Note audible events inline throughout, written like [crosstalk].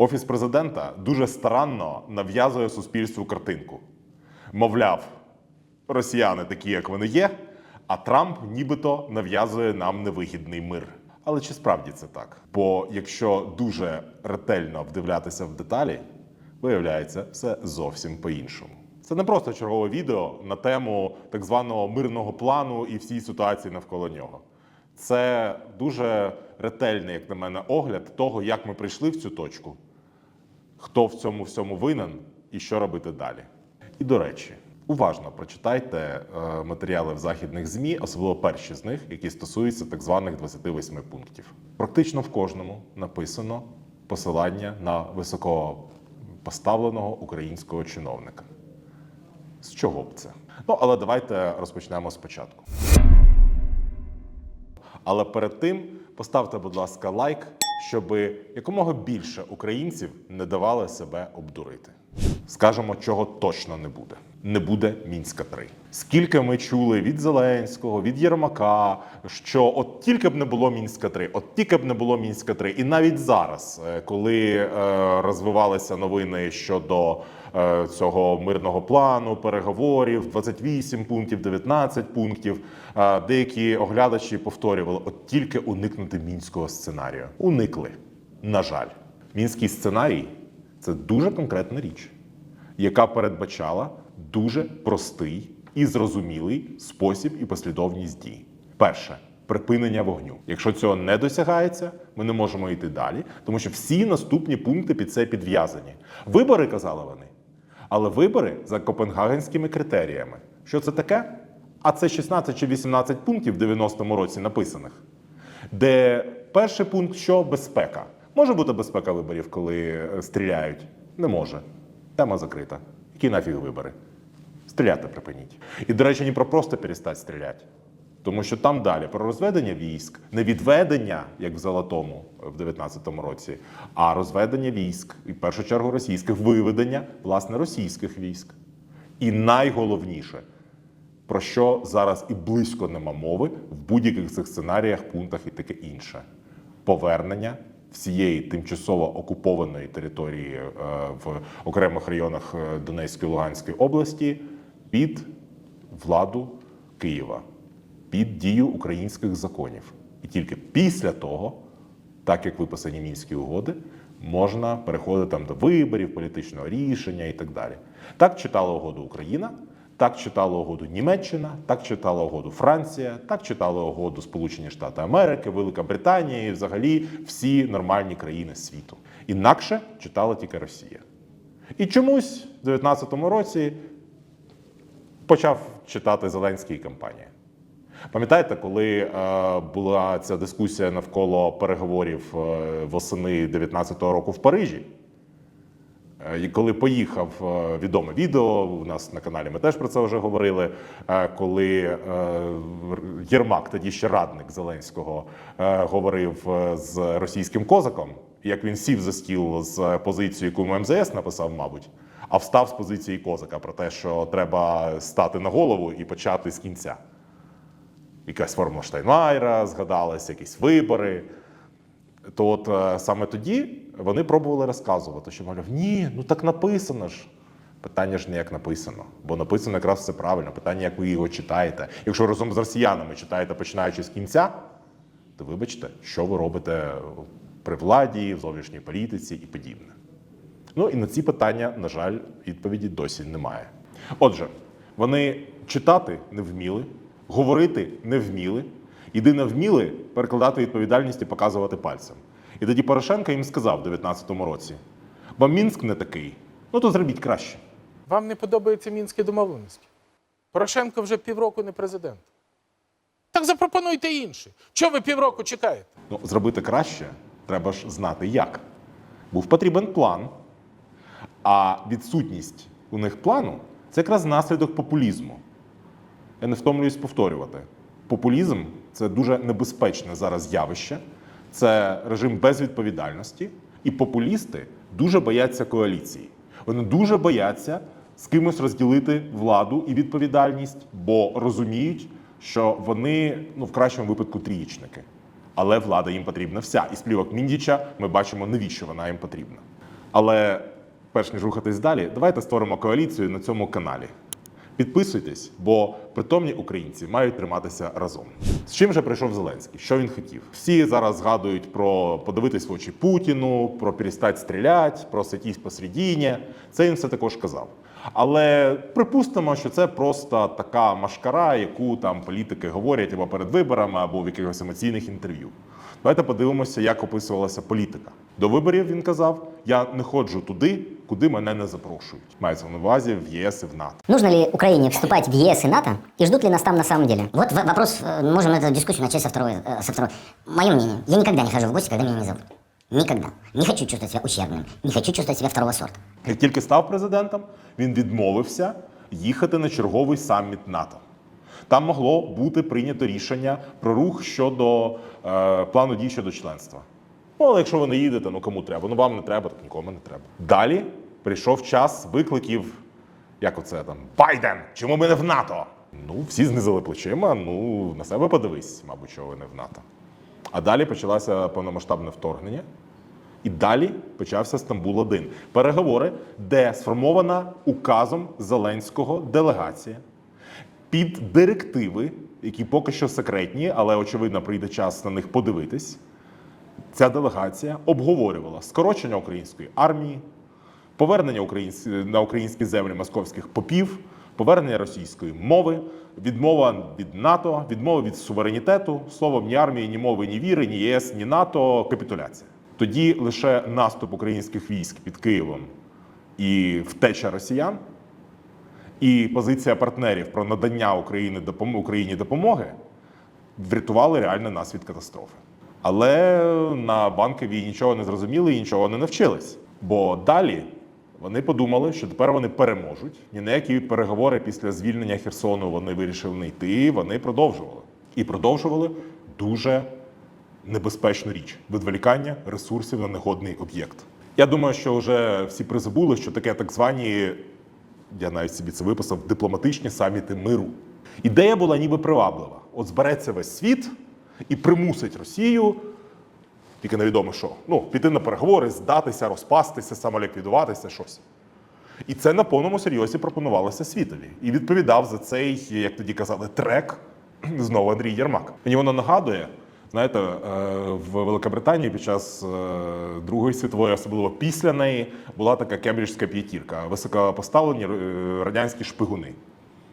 Офіс президента дуже странно нав'язує суспільству картинку. Мовляв, росіяни такі, як вони є, а Трамп нібито нав'язує нам невигідний мир. Але чи справді це так? Бо якщо дуже ретельно вдивлятися в деталі, виявляється все зовсім по-іншому. Це не просто чергове відео на тему так званого мирного плану і всій ситуації навколо нього. Це дуже ретельний, як на мене, огляд того, як ми прийшли в цю точку, хто в цьому всьому винен і що робити далі. І до речі, уважно прочитайте е, матеріали в західних ЗМІ, особливо перші з них, які стосуються так званих 28 пунктів. Практично в кожному написано посилання на високопоставленого українського чиновника. З чого б це? Ну, але давайте розпочнемо спочатку. Але перед тим поставте, будь ласка, лайк, щоб якомога більше українців не давали себе обдурити. Скажемо, чого точно не буде. Не буде мінська 3 Скільки ми чули від Зеленського, від Єрмака, що от тільки б не було мінська 3 от тільки б не було мінська 3 І навіть зараз, е, коли е, розвивалися новини щодо е, цього мирного плану, переговорів, 28 пунктів, 19 пунктів. Деякі оглядачі повторювали: от тільки уникнути мінського сценарію. Уникли. На жаль, мінський сценарій це дуже конкретна річ, яка передбачала дуже простий і зрозумілий спосіб і послідовність дій. Перше. Припинення вогню. Якщо цього не досягається, ми не можемо йти далі, тому що всі наступні пункти під це підв'язані. Вибори казали вони, але вибори за копенгагенськими критеріями. Що це таке? А це 16 чи 18 пунктів в 90-му році написаних, де перший пункт що безпека. Може бути безпека виборів, коли е, стріляють? Не може. Тема закрита. Які нафіг вибори? Стріляти припиніть. І, до речі, не про просто перестати стріляти. Тому що там далі про розведення військ, не відведення, як в Золотому в 19-му році, а розведення військ, і в першу чергу російських, виведення власне російських військ. І найголовніше, про що зараз і близько нема мови в будь-яких цих сценаріях, пунктах і таке інше. Повернення всієї тимчасово окупованої території е, в окремих районах е, Донецької Луганської області під владу Києва, під дію українських законів. І тільки після того, так як виписані мінські угоди, можна переходити там до виборів, політичного рішення і так далі. Так читала угоду Україна, так читала угоду Німеччина, так читала угоду Франція, так читала угоду Сполучені Штати Америки, Велика Британія і взагалі всі нормальні країни світу. Інакше читала тільки Росія. І чомусь в 2019 році почав читати Зеленський і. Пам'ятаєте, коли е, була ця дискусія навколо переговорів е, восени 19-го року в Парижі? Коли поїхав е, відоме відео, у нас на каналі ми теж про це вже говорили. е, Коли е, Єрмак, тоді ще радник Зеленського, говорив з російським козаком, як він сів за стіл з позицією, яку МЗС написав, мабуть, а встав з позиції козака про те, що треба стати на голову і почати з кінця. Якась формула Штайнмайера згадалась, якісь вибори. То от е, саме тоді вони пробували розказувати, що мовляв, ні, ну так написано ж. Питання ж не як написано, бо написано якраз все правильно. Питання, як ви його читаєте. Якщо разом з росіянами читаєте починаючи з кінця, то вибачте, що ви робите при владі, в зовнішній політиці і подібне. Ну і на ці питання, на жаль, відповіді досі немає. Отже, вони читати не вміли, говорити не вміли, єдине вміли перекладати відповідальність і показувати пальцем. І тоді Порошенко їм сказав у 19-му році: бо Мінськ не такий, ну то зробіть краще. Вам не подобаються мінські домовленості? Порошенко вже півроку не президент. Так запропонуйте інший. Чого ви півроку чекаєте? Ну, зробити краще треба ж знати як. Був потрібен план, а відсутність у них плану це якраз наслідок популізму. Я не втомлююсь повторювати. Популізм це дуже небезпечне зараз явище, це режим безвідповідальності, і популісти дуже бояться коаліції. Вони дуже бояться з кимось розділити владу і відповідальність, бо розуміють, що вони ну, в кращому випадку трієчники. Але влада їм потрібна вся. І з плівок Міндіча ми бачимо, навіщо вона їм потрібна. Але перш ніж рухатись далі, давайте створимо коаліцію на цьому каналі. Підписуйтесь, бо притомні українці мають триматися разом. З чим же прийшов Зеленський? Що він хотів? Всі зараз згадують про подивитись в очі Путіну, про перестати стріляти, про сидіть посередині. Це він все також казав. Але припустимо, що це просто така машкара, яку там політики говорять або перед виборами, або в якихось емоційних інтерв'ю. Давайте подивимося, як описувалася політика. До виборів він казав: я не ходжу туди, куди мене не запрошують. Мається на увазі в ЄС і в НАТО. Нужно ли Украине вступать в ЕС и НАТО? И ждут ли нас там на самом деле? Вот в- вопрос, э, можем эту дискуссию начать со второй. э, Со второй. Мое мнение, я никогда не хожу в гости, когда меня не зовут. Никогда. Не хочу чувствовать себя ущербным. Не хочу чувствовать себя второго сорта. Як тільки став президентом, він відмовився їхати на черговий саміт НАТО. Там могло бути прийнято рішення про рух щодо е, плану дій щодо членства. Ну, але якщо ви не їдете, ну кому треба? Ну вам не треба, так нікому не треба. Далі прийшов час викликів, як оце там Байден, чому ми не в НАТО? Ну, всі знизили плечима. Ну, на себе подивись, мабуть, що ви не в НАТО. А далі почалося повномасштабне вторгнення. І далі почався Стамбул 1 переговори, де сформована указом Зеленського делегація під директиви, які поки що секретні, але очевидно прийде час на них подивитись. Ця делегація обговорювала скорочення української армії, повернення на українські землі московських попів, повернення російської мови, відмова від НАТО, відмова від суверенітету, словом, ні армії, ні мови, ні віри, ні ЄС, ні НАТО, капітуляція. Тоді лише наступ українських військ під Києвом і втеча росіян, і позиція партнерів про надання Україні Україні допомоги врятували реально нас від катастрофи. Але на банковій нічого не зрозуміли і нічого не навчились. Бо далі вони подумали, що тепер вони переможуть. Ні на які переговори після звільнення Херсону вони вирішили не йти. Вони продовжували. І продовжували дуже небезпечну річ відволікання ресурсів на негодний об'єкт. Я думаю, що вже всі призабули, що таке так звані, я навіть собі це виписав, дипломатичні саміти миру. Ідея була ніби приваблива. От збереться весь світ і примусить Росію, тільки невідомо що, ну, піти на переговори, здатися, розпастися, самоліквідуватися, щось. І це на повному серйозі пропонувалося світові. І відповідав за цей, як тоді казали, трек [clears throat] знову Андрій Єрмак. Мені воно нагадує, знаєте, е, в Великобританії під час е, Другої світової, особливо після неї, була така кембриджська п'ятірка, високопоставлені е, радянські шпигуни.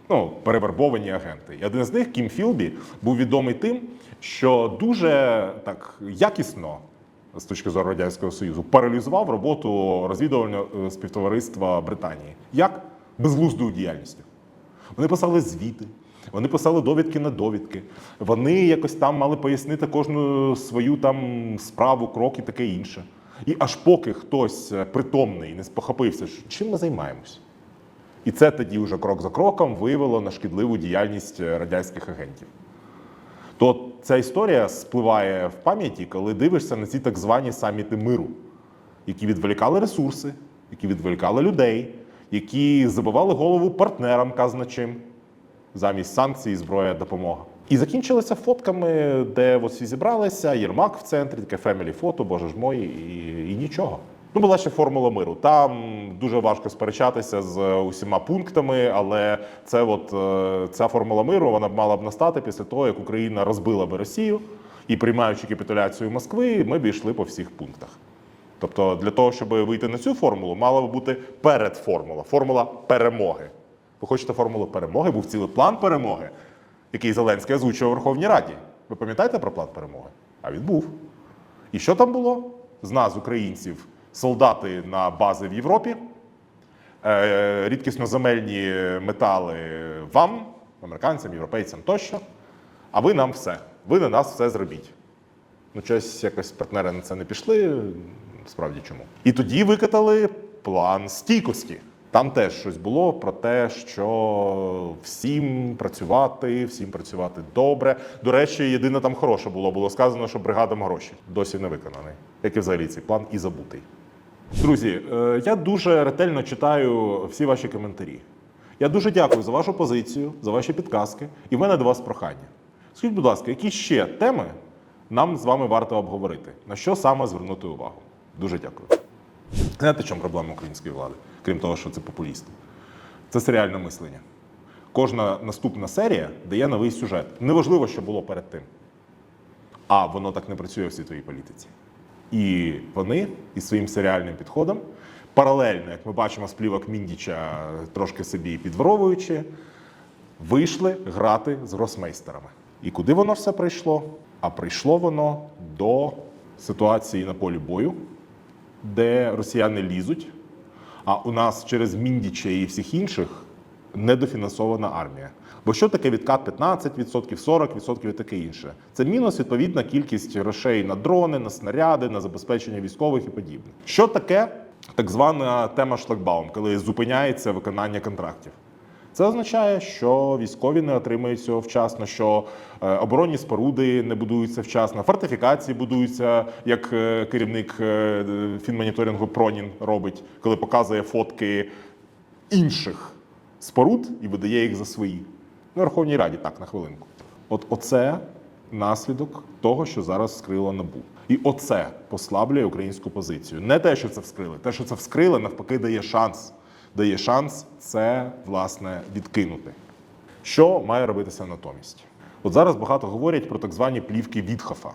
Ну, перевербовані агенти. І один з них, Кім Філбі, був відомий тим, що дуже так якісно з точки зору радянського союзу паралізував роботу розвідувального співтовариства Британії. Як безглуздою діяльністю. Вони писали звіти, вони писали довідки на довідки. Вони якось там мали пояснити кожну свою там справу, крок і таке інше. І аж поки хтось е, притомний не спохопився, що чим ми займаємось. І це тоді вже крок за кроком виявило на шкідливу діяльність е, радянських агентів. То ця історія спливає в пам'яті, коли дивишся на ці так звані саміти миру, які відволікали ресурси, які відволікали людей, які забивали голову партнерам казначим замість санкцій, зброя, допомога. І закінчилися фотками, де всі зібралися, Єрмак в центрі, таке фемілі фото, боже ж мой, і, і нічого. Ну, була ще формула миру. Там дуже важко сперечатися з усіма пунктами, але це от, е, ця формула миру вона б мала б настати після того, як Україна розбила би Росію і приймаючи капітуляцію Москви, ми б йшли по всіх пунктах. Тобто, для того, щоб вийти на цю формулу, мала б бути передформула, формула перемоги. Ви хочете формулу перемоги? Був цілий план перемоги, який Зеленський озвучував у Верховній Раді. Ви пам'ятаєте про план перемоги? А він був. І що там було? З нас, українців, солдати на бази в Європі, е, рідкісноземельні метали вам, американцям, європейцям тощо. А ви нам все. Ви на нас все зробіть. Ну, щось якось партнери на це не пішли. Справді чому? І тоді викатали план стійкості. Там теж щось було про те, що всім працювати, всім працювати добре. До речі, єдине там хороше було. Було сказано, що бригадам гроші досі не виконаний. Як і взагалі цей план і забутий. Друзі, е, я дуже ретельно читаю всі ваші коментарі. Я дуже дякую за вашу позицію, за ваші підказки. І в мене до вас прохання. Скажіть, будь ласка, які ще теми нам з вами варто обговорити? На що саме звернути увагу? Дуже дякую. Знаєте, в чому проблема української влади, крім того, що це популісти? Це серіальне мислення. Кожна наступна серія дає новий сюжет. Неважливо, що було перед тим. А воно так не працює в світовій політиці. І вони із своїм серіальним підходом, паралельно, як ми бачимо з плівок Міндіча, трошки собі підворовуючи, вийшли грати з гросмейстерами. І куди воно все прийшло? А прийшло воно до ситуації на полі бою, де росіяни лізуть, а у нас через Міндіча і всіх інших недофінансована армія. Бо що таке відкат 15%, 40% і таке інше? Це мінус відповідна кількість грошей на дрони, на снаряди, на забезпечення військових і подібне. Що таке так звана тема шлагбаум, коли зупиняється виконання контрактів? Це означає, що військові не отримують цього вчасно, що е, оборонні споруди не будуються вчасно, фортифікації будуються, як е, керівник е, фінмоніторингу Пронін робить, коли показує фотки інших споруд і видає їх за свої. На Верховній Раді, так, на хвилинку. От оце наслідок того, що зараз вскрило НАБУ. І оце послаблює українську позицію. Не те, що це вскрили, те, що це вскрили, навпаки, дає шанс. Дає шанс це, власне, відкинути. Що має робитися натомість? От зараз багато говорять про так звані плівки Вітхофа.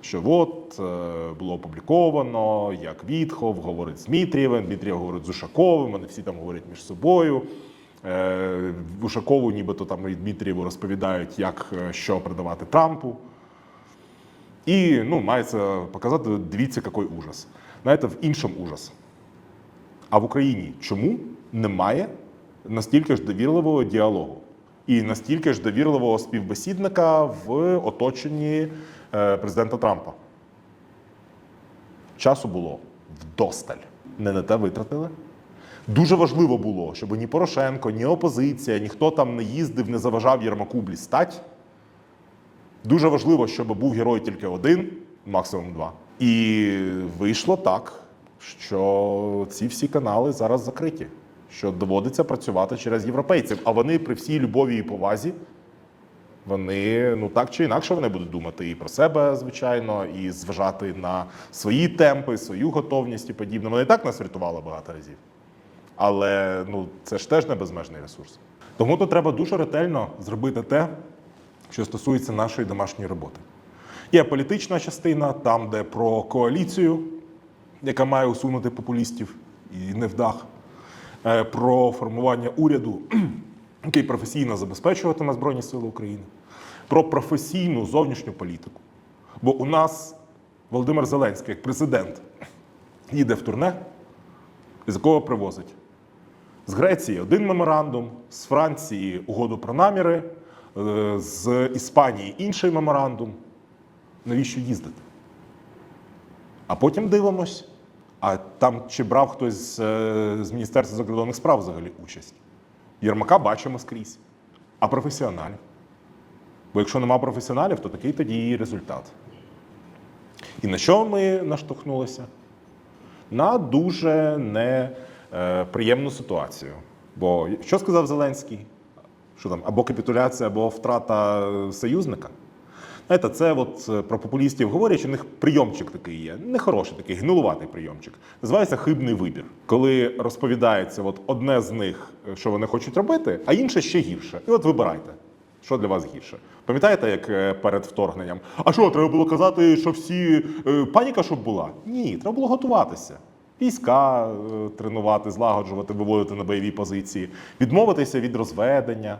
Що от е, було опубліковано, як Вітхов говорить з Дмитрієвим, Дмитрієв говорить з Ушаковим, вони всі там говорять між собою. Е, Ушакову, нібито там і Дмитрієву розповідають, як е, що продавати Трампу. І ну, мається показати, дивіться, який ужас. Знаєте, в іншому ужас. А в Україні чому немає настільки ж довірливого діалогу і настільки ж довірливого співбесідника в оточенні е, президента Трампа? Часу було вдосталь. Не на те витратили. Дуже важливо було, щоб ні Порошенко, ні опозиція, ніхто там не їздив, не заважав Єрмаку блістать. Дуже важливо, щоб був герой тільки один, максимум два. І вийшло так, що ці всі канали зараз закриті, що доводиться працювати через європейців. А вони при всій любові і повазі, вони ну так чи інакше вони будуть думати і про себе, звичайно, і зважати на свої темпи, свою готовність і подібне. Вони і так нас врятували багато разів. Але ну, це ж теж не безмежний ресурс. Тому тут треба дуже ретельно зробити те, що стосується нашої домашньої роботи. Є політична частина, там, де про коаліцію, яка має усунути популістів і невдах, про формування уряду, [clears throat] який професійно забезпечуватиме Збройні Сили України, про професійну зовнішню політику. Бо у нас Володимир Зеленський, як президент, їде в турне, з якого привозить з Греції один меморандум, з Франції угоду про наміри, е, з Іспанії інший меморандум. Навіщо їздити? А потім дивимось, а там чи брав хтось з, е, з Міністерства закордонних справ взагалі участь? Єрмака бачимо скрізь. А професіоналів? Бо якщо нема професіоналів, то такий тоді і результат. І на що ми наштовхнулися? на дуже неприємну ситуацію. Бо що сказав Зеленський? Що там або капітуляція, або втрата е, союзника? Знаєте, це от е, про популістів говорять, в них прийомчик такий є, нехороший такий, гнилуватий прийомчик. Називається хибний вибір. Коли розповідається от одне з них, е, що вони хочуть робити, а інше ще гірше. І от вибирайте. Що для вас гірше? Пам'ятаєте, як е, перед вторгненням? А що, треба було казати, що всі паніка, щоб була? Ні, треба було готуватися. Війська тренувати, злагоджувати, виводити на бойові позиції, відмовитися від розведення,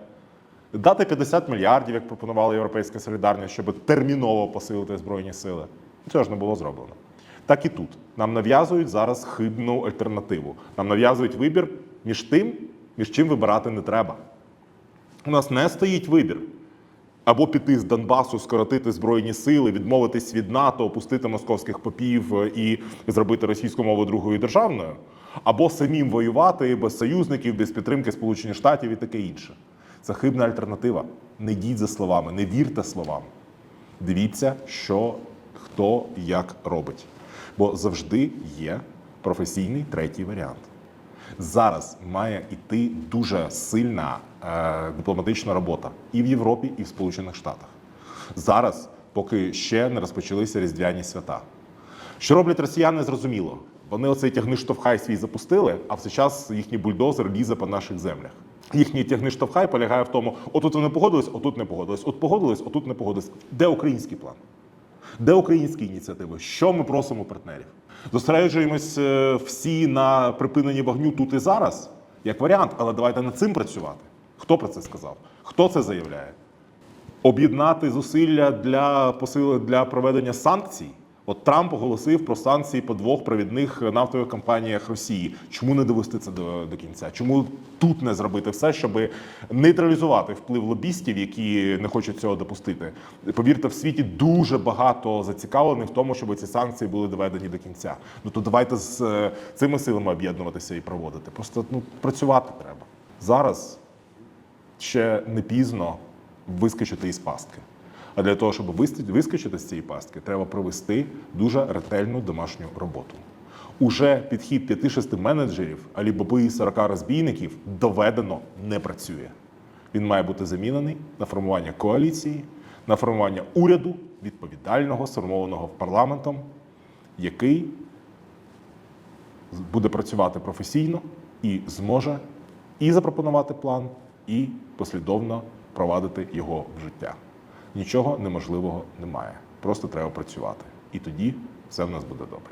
дати 50 мільярдів, як пропонувала Європейська солідарність, щоб терміново посилити Збройні сили. Цього ж не було зроблено. Так і тут. Нам нав'язують зараз хибну альтернативу. Нам нав'язують вибір між тим, між чим вибирати не треба. У нас не стоїть вибір. Або піти з Донбасу, скоротити збройні сили, відмовитись від НАТО, опустити московських попів е, і зробити російську мову другою державною, або самим воювати без союзників, без підтримки Сполучених Штатів і таке інше. Це хибна альтернатива. Не йдіть за словами, не вірте словам. Дивіться, що хто як робить. Бо завжди є професійний третій варіант. Зараз має йти дуже сильна е, дипломатична робота і в Європі, і в Сполучених Штатах. Зараз, поки ще не розпочалися різдвяні свята. Що роблять росіяни, зрозуміло. Вони оцей тягни штовхай свій запустили, а в цей час їхній бульдозер лізе по наших землях. Їхній тягни штовхай полягає в тому, отут вони погодились, отут не погодились, от погодились, отут не погодились. Де український план? Де українські ініціативи? Що ми просимо партнерів? Зосереджуємось е, всі на припиненні вогню тут і зараз, як варіант, але давайте над цим працювати. Хто про це сказав? Хто це заявляє? Об'єднати зусилля для посили для проведення санкцій. От Трамп оголосив про санкції по двох провідних нафтових компаніях Росії. Чому не довести це до, до кінця? Чому тут не зробити все, щоб нейтралізувати вплив лобістів, які не хочуть цього допустити? Повірте, в світі дуже багато зацікавлених в тому, щоб ці санкції були доведені до кінця. Ну то давайте з е, цими силами об'єднуватися і проводити. Просто ну працювати треба зараз ще не пізно вискочити із пастки. А для того, щоб вискочити з цієї пастки, треба провести дуже ретельну домашню роботу. Уже підхід 5-6 менеджерів, алібаби і 40 розбійників доведено не працює. Він має бути замінений на формування коаліції, на формування уряду відповідального, сформованого парламентом, який буде працювати професійно і зможе і запропонувати план, і послідовно провадити його в життя. Нічого неможливого немає. Просто треба працювати. І тоді все в нас буде добре.